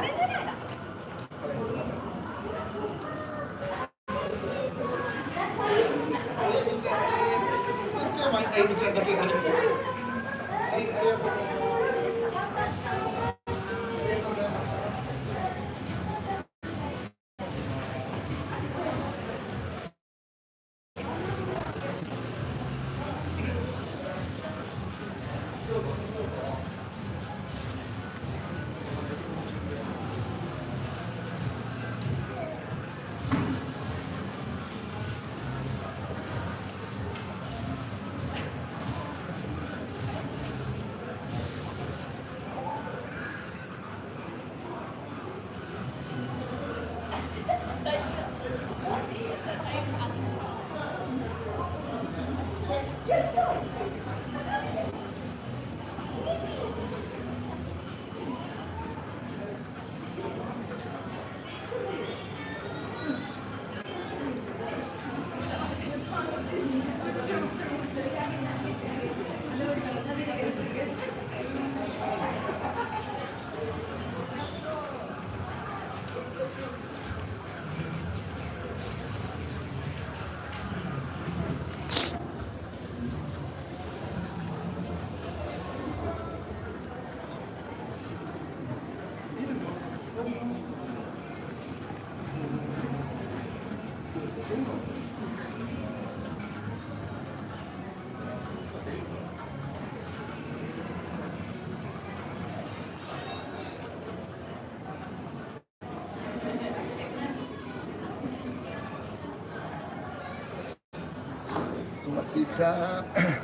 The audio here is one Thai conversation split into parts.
didn't สวัสดีครับ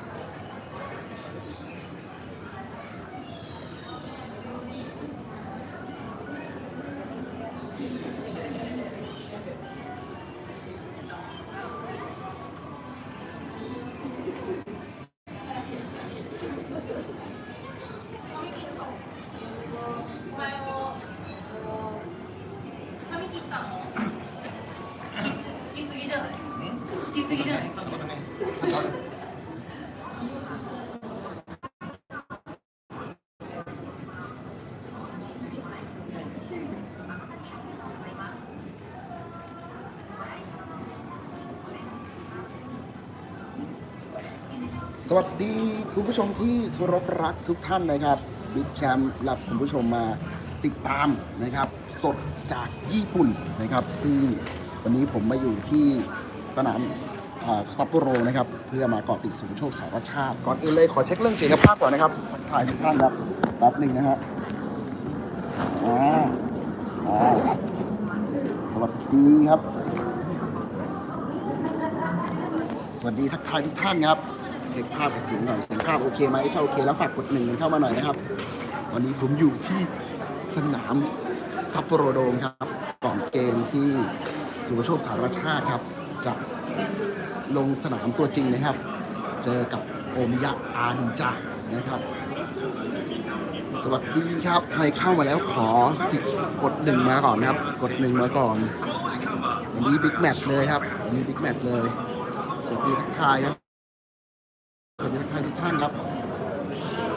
วัสดีคุณผู้ชมที่เคารพรักทุกท่านนะครับบิ๊กแชมป์รับคุณผู้ชมมาติดตามนะครับ สดจากญี่ปุ่นนะครับ ซึ่งวันนี้ผมมาอยู่ที่สนามซัปโปโรนะครับ เพื่อมาเกาะติดศูนโชคสารชาติก่อนอื่นเลยขอเช็คเรื่องเสียงภาพก่อนนะครับทักทายทุกท่านครับแป๊บหนึ่งนะฮะสวัสดีครับ สวัสดีทักทายทุกท่านครับ เช็คภาพกับเสียงหน่อยเสียงภาพโอเคไหมถ้าโอเคแล้วฝากกดหนึ่งเข้ามาหน่อยนะครับ วันนี้ผมอยู่ที่สนามซัปโปโรโดมครับก่อนเกมที่สุภโชคสารชาติครับจะลงสนามตัวจริงนะครับ เจอกับโอมยะอาดิจานะครับ สวัสดีครับ ใครเข้ามาแล้วขอสิกดหนึ่งมาก่อนนะครับ กดหนึ่งมาก่อนวันนี้บิ๊กแมตช์เลยครับวันนี้บิ๊กแมตช์เลย สวัสดีทักทายครับ สวัสดีทักทายทุกท่านครับ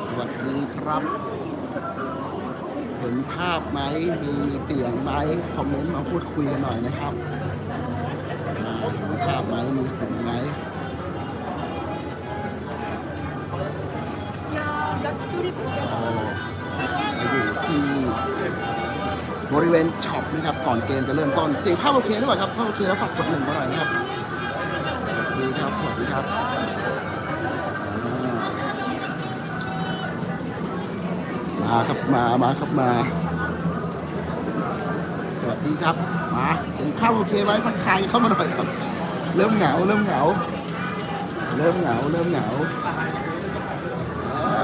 สวัสดีครับ เห็นภาพไหมมีเสียงไหมคอมเมนต์มาพูดคุยกันหน่อยนะครับอ่าเห็นภาพไหมมีเสียงไหมอ๋อมาอยู่ที่บริเวณช็อปนะครับก่อนเกมจะเริ่มต้นเสียงภาพโอเคหรือเปล่าครับถ้าโอเคแล้วฝากกดหนึ่งมาหน่อยนะครับสวัสดีครับสวัสดีครับ มาครับมามาครับมา สวัสดีครับ มาเสียงภาโอเคไหมทักทายเข้ามาหน่อยครับ เริ่มเหงาเริ่มเหงา เริ่มเหงาเริ่มเหงา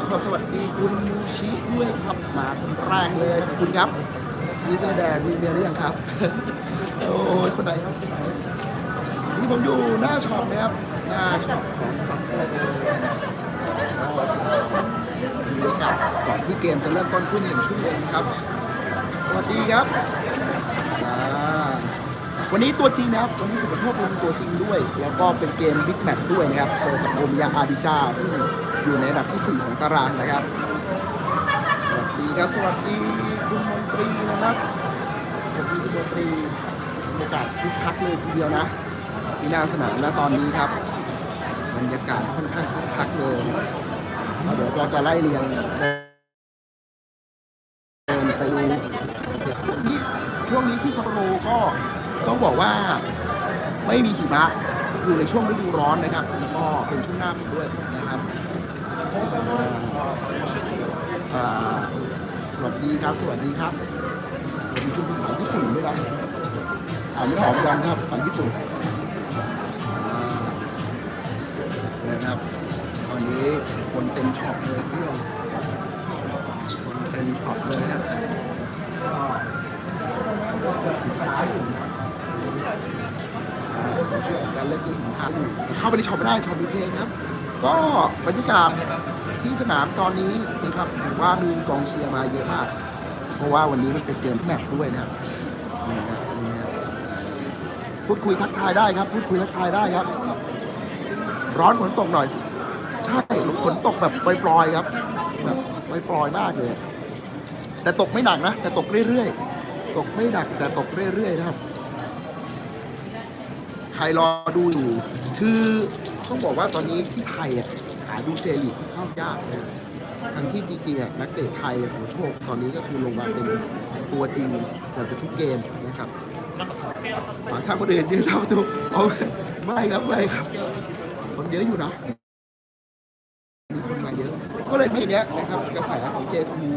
ขอสวัสดีคุณมูชิด้วยครับมาคนแรกเลยขอบคุณครับมีเสื้อแดงมีเมียหรือยังครับ โอ้ยคนไหนครับนไหนนี่ผมอยู่หน้าช็อปนะครับหน้าช็อปของสัปดาห์นี่ครับ ก่อนที่เกมจะเริ่มต้นขึ้นหนึ่งชั่วโมงครับ สวัสดีครับวันนี้ตัวจริงนะครับวันนี้สุภโชคลงตัวจริงด้วย แล้วก็เป็นเกมบิ๊กแมตช์ด้วยนะครับเจอกับโอมยาอาดิจาซึ่งอยู่ในอันดับที่ 4 ของตารางนะครับ สวัสดีครับ สวัสดีคุณมงคตรีนะครับสวัสดีคุณดนตรีบรรยากาศคึกคักเลยทีเดียวนะที่หน้าสนามนะตอนนี้ครับบรรยากาศค่อนข้างคึกคักเลยเดี๋ยวเราจะไล่เรียง ไปดูนี่ช่วงนี้ที่ซัปโปโรก็ต้องบอกว่าไม่มีหิมะอยู่ในช่วงฤดูร้อนนะครับแล้วก็เป็นช่วงหน้าฝนด้วยนะครับสวัสดีครับ สวัสดีครับสวัสดีชุดภาษาญี่ปุ่นด้วยนะอ่านไม่ออกยังครับภาษาญี่ปุ่นนะครับตอนนี้คนเต็มช็อปเลยเที่ยวคนเต็ม ช็อปเลยครับก็ขายอยู่อ่าการเลือกซื้อสินค้าอยู่เข้าไปในช็อปไม่ได้ช็อปดีเพลงครับ ก็บรรยากาศที่สนามตอนนี้นะครับถือว่ามีกองเชียร์มาเยอะมาก เพราะว่าวันนี้มันเป็นเกมแมตช์ด้วยนะครับนี่ครับนี่ครับพูดคุยทักทายได้ครับ พูดคุยทักทายได้ครับ ร้อนฝนตกหน่อย ใช่ฝนตกแบบปล่อยๆครับ แบบปล่อยๆมากเลย แต่ตกไม่หนักนะ แต่ตกเรื่อยๆ ตกไม่หนักแต่ตกเรื่อยๆนะครับ ใครรอดูอยู่ คือต้องบอกว่าตอนนี้ที่ไทยอะหาดูเจลีกเข้ายากนะทั้งที่จริงๆอะนักเตะไทยอะของโชคตอนนี้ก็คือลงมาเป็นตัวจริงเกือบจะทุกเกมนะครับหวังข้างคนอื่นยืนทำประตูเอาไม่ครับไม่ครับ คนเยอะอยู่นะมีคนมาเยอะ ก็เลยไม่เนี้ยนะครับกระแสของเจทู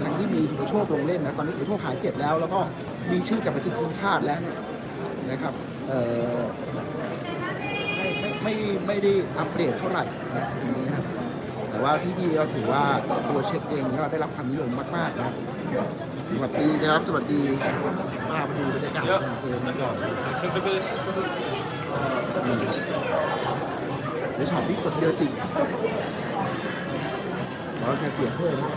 ทั้งที่มีโชคลงเล่นนะตอนนี้โชคหายเจ็บแล้ว แล้วก็มีชื่อกลับไปติดทีมชาติแล้วเนี่ยนะครับเอ่อไม่ไม่ไม่ได้อัปเดตเท่าไหร่นะตรงนี้นะครับแต่ว่าที่นี่ก็ถือว่าตัวเช็คเองก็ได้รับความนิยมมากๆนะครับสวัสดีนะครับสวัสดีมาดูบรรยากาศของเกมก่อนในช็อปนี้คนเยอะจริง ขอแค่เปลี่ยนเพิ่มนะ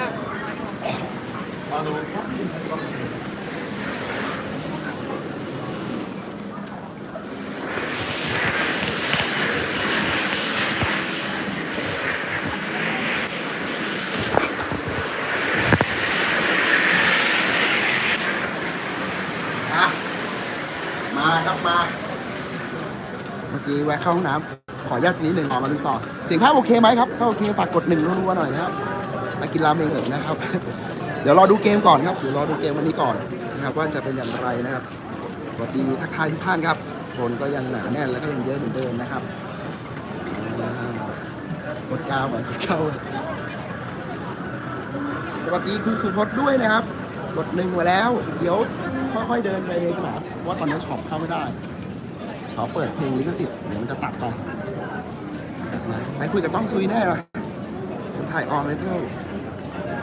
อะ มา เมื่อกี้แวะเข้าห้องน้ำขออนุญาตนิดหนึ่งออกมาดูต่อ เสียงภาพโอเคไหมครับถ้าโอเคฝากกดหนึ่งรัวๆหน่อยนะครับมากินราเมงเถอะนะครับ เดี๋ยวรอดูเกมก่อนครับเดี๋ยวรอดูเกมวันนี้ก่อนนะครับ ว่าจะเป็นอย่างไรนะครับสวัสดีทักทายทุกท่านครับคนก็ยังหนาแน่นแล้วก็ยังเยอะเหมือนเดิมนะครับกดกาวเหมือนกเข้าสวัสดีคุณสุพจน์ด้วยนะครับ กดหนึ่งมาแล้ว เดี๋ยวค่อยๆเดินไปในสนามเพราะว่าตอนนี้ช็อปเข้าไม่ได้เขาเปิดเพลงลิขสิทธิ์เดี๋ยวมันจะตัดไปนะไปคุยกับต้องซุยแน่เลยถ่ายออนไลน์เท่า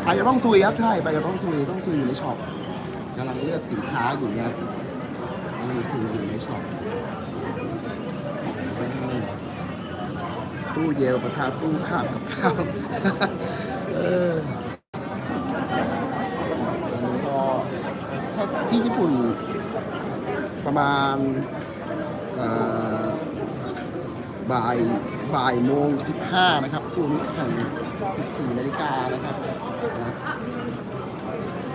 ไปกับต้องซุยครับใช่ไปกับต้องซุยต้องซุยอยู่ในช็อปกำลังเลือกสินค้าอยู่นะครับกำลังซื้ออยู่ในช็อปตู้เยลประทาตู้ข้าวกับข้าวเออ ถ้า ที่ญี่ปุ่นประมาณบ่ายบ่ายโมงสิบห้านะครับคู่นี้แข่งสิบสี่นาฬิกานะครับนะ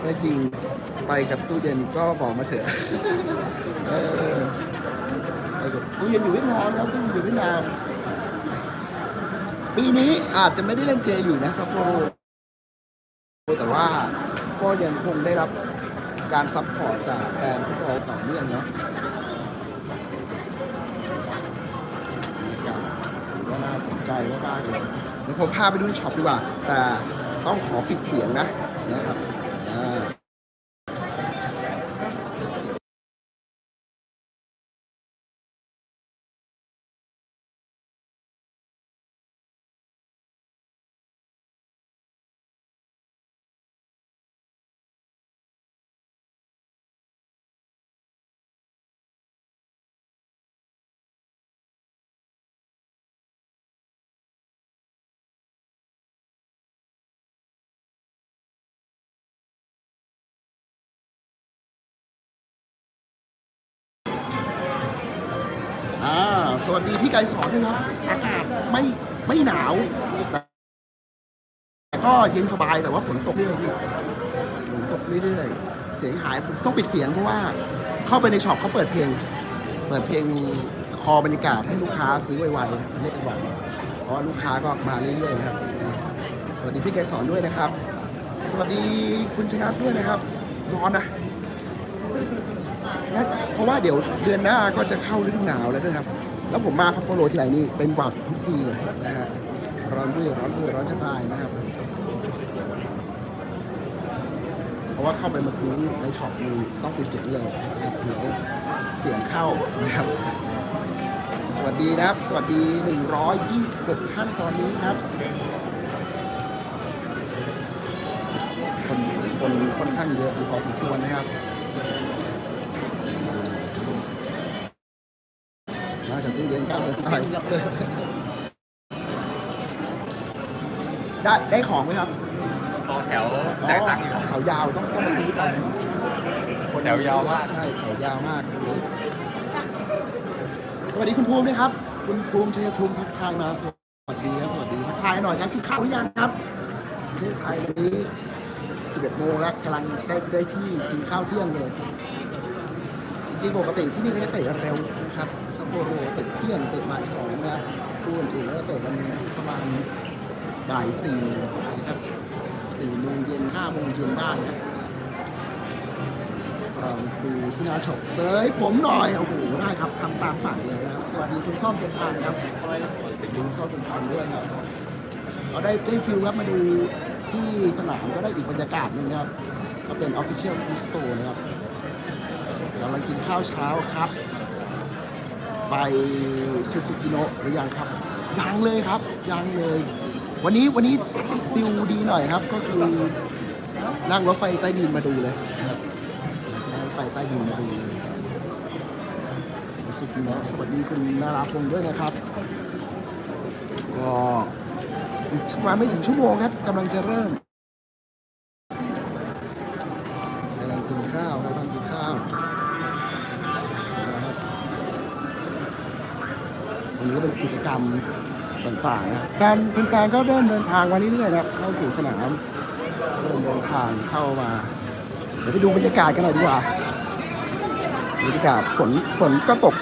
ถ้าจริงไปกับตู้เย็นก็บอกมาเถอะเอตู้เย็นอยู่เวียดนามครับตู้เย็นอยู่เวียดนามปีนี้อาจจะไม่ได้เล่นเจลีกนะซัปโปโรแต่ว่าก็ยังคงได้รับ การซัพพอร์ตจากแฟนฟุตบอลต่อเนื่องเนาะบรรยากาศถือว่าน่าสนใจมากๆเลยเดี๋ยวผมพาไปดูช็อปดีกว่า แต่ต้องขอปิดเสียงนะนะครับ วัสดีพี่ไกรสอนด้วยครับอากาศไม่ไม่หนาวแต่ก็เย็นสบายแต่ว่าฝนตกเรื่อยๆฝนตกเรื่อยๆเสียงหายผมต้องปิดเสียงเพราะว่าเข้าไปในช็อปเขาเปิดเพลง เปิดเพลงคอบรรยากาศให้ลูกค้าซื้อไวๆเล็กไวเพราะว่าลูกค้าก็มาเรื่อยๆนะครับ สวัสดีพี่ไกรสอนด้วยนะครับ สวัสดีคุณชนะด้วยนะครับร้อนนะนะเพราะว่าเดี๋ยวเดือนหน้าก็จะเข้าฤดูหนาวแล้วด้วยครับ แล้วผมมาพัปโปโรที่ไหนนี่เป็นหวัดทุกทีเลยนะฮะร้อนด้วยร้อนด้วยร้อนจะตายนะครับ เพราะว่าเข้าไปเมื่อกี้ในช็อปมีต้องปิดเสียงเลยเดี๋ยวเสียงเข้านะครับ สวัสดีนะครับ สวัสดี 126ท่านตอนนี้ครับ คนคนค่อนข้างเยอะพอสมควรนะครับาวเดินไปได้ได้ของไหมครับต่อแถวจ่ายตังค์อยู่แถวยาวต้องต้องมาซื้อกันแถวยาวมาก ใช่แถวยาวมาก สวัสดีคุณภูมิด้วยครับ คุณภูมิชัยภูมิทักทายมาสวัสดีครับสวัสดีทักทายหน่อยครับกินข้าวหรือยังครับประเทศไทยวันนี้ 11โมงแล้วกำลังได้ได้ที่กินข้าวเที่ยงเลยจริงๆปกติที่นี่เขาจะเตะกันเร็วนะครับซัป โปโรเตะเที่ยงเตะบ่ายสองนะครับคู่อื่นก็เตะกันประมาณบ่ายสี่นะครับสี่โมงเย็นห้าโมงเย็นบ้างนะเราดูที่นาชกเสยผมหน่อยโอ้โหได้ครับทำตามฝันเลยนะครับสวัสดีคุณซ่อมเป็นพันครับดูซ่อมเป็นพันด้วยครับเราได้ได้ฟิลครับมาดูที่สนามก็ได้อีกบรรยากาศหนึงครับ ก็เป็น Official b i s t o นะครับกำลังกินข้าวเช้าครับ ไปซูซูกิโนะหรือยังครับ ยังเลยครับ ยังเลย วันนี้วันนี้ฟิวดีหน่อยครับ ก็คือนั่งรถไฟใต้ดินมาดูเลยนะครับนั่งรถไฟใต้ดินมาดูเลยซูซูกิโนะสวัสดีคุณนาราพงษ์ด้วยนะครับ ก็อีกประมาณไม่ถึงชั่วโมงครับกำลังจะเริ่มกำลังกินข้าวครับ วันนี้ก็เป็นกิจกรรมต่างๆนะการคุณแฟนก็เริ่มเดินทางมาเรื่อยๆนะครับเข้าสู่สนามเริ่มเดินทางเข้ามา เดี๋ยวไปดูบรรยากาศกันหน่อยดีกว่าบรรยากาศฝนฝนก็ตก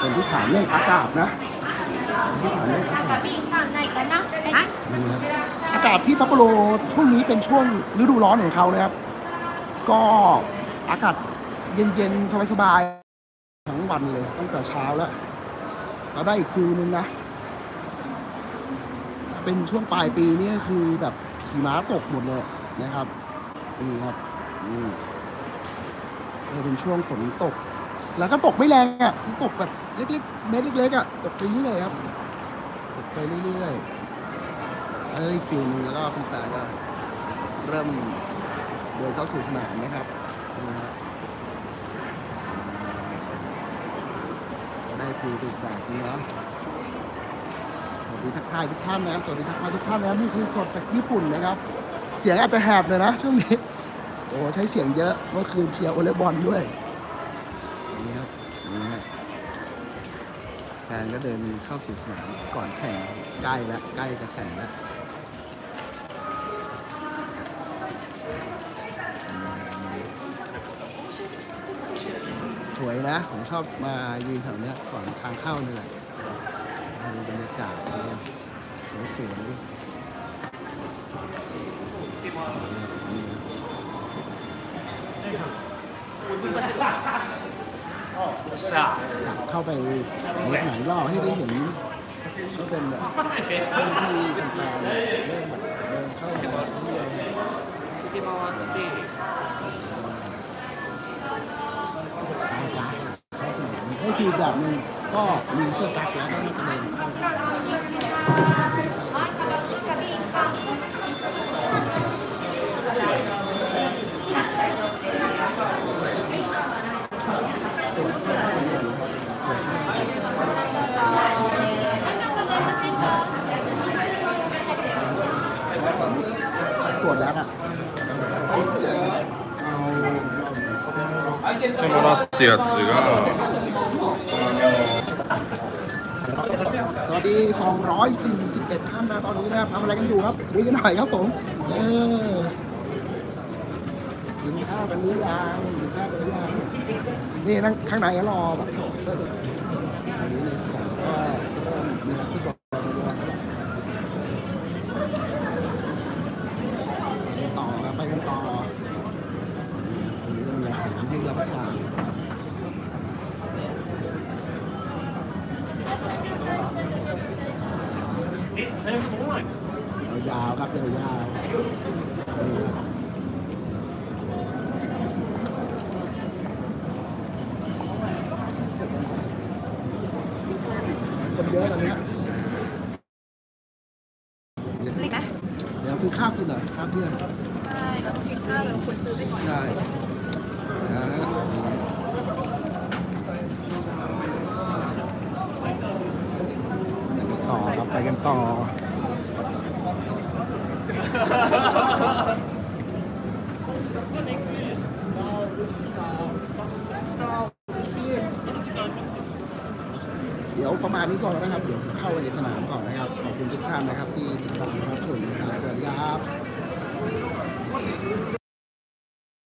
คนที่ถามเรื่องอากาศนะคนที่ถามเรื่ อากาศที่พักาศที่ซัปโปโรช่วงนี้เป็นช่วงฤดูร้อนของเขานะครับ ก็อากาศเย็นๆสบายๆทั้งวันเลยตั้งแต่เช้าแล้วเราได้อีกฟิลนึงนะ เป็นช่วงปลายปีนี่คือแบบหิมะตกหมดเลยนะครับ นี่ครับนี่เออเป็นช่วงฝนตก แล้วก็ตกไม่แรงอะคือตกแบบเล็กๆเม็ดเล็กๆอะตกไปเรื่อยครับตกไปเรื่อยๆแล้วอีกฟิลหนึงแล้วก็คุณแฟนก็เริ่มเดินเข้าสู่สนามนะครับนี่ฮะได้ฟิลถูกแบบนี้เนาะสวัสดีทักทายทุกท่านนะสวัสดีทักทายทุกท่านนะครับนี่คือสดจากญี่ปุ่นนะครับ เสียงอาจจะแหบหน่อยนะช่วงนี้โอ้ใช้เสียงเยอะเมื่อคืนเชียร์โอเลย์บอลด้วย นก็เดินเข้าสู่สนามก่อนแข่งใกล้แล้วใกล้จะแข่งแล้วสวยนะ ผมชอบมายืนแถวเนี้ยก่อนทางเข้านี่แหละดูบรรยากาศสวยๆ เข้าไปในสนามรอบให้ได้เห็น ก็เป็นแบบเรื่องที่แฟนๆเริ่มแบบเดินเข้ามาที่เลยเข้าสนามได้ฟีลแบบนึงก็มีเสื้อกั๊กแล้วก็นักเรี วดแล้วน่ะ買ってもらってやつがสวัสดี 241 ท่านนะตอนนี้นะครับทำอะไรกันอยู่ครับคุยกันหน่อยครับผม เออกินข้าวกันหรือยังกินข้าวกันหรือยังนี่นั่งข้างในก็รอแบบาต้องกินข้าวเราควรซื้อไปก่อนใช่นะฮะต่อครับไปกันต่อเดี๋ยวประมาณนี้ก่อนนะครับ เดี๋ยวเข้าไปในสนามก่อนนะครับ ขอบคุณทุกท่านนะครับที่ติดตามรับชมนะครับสวัสดีครับ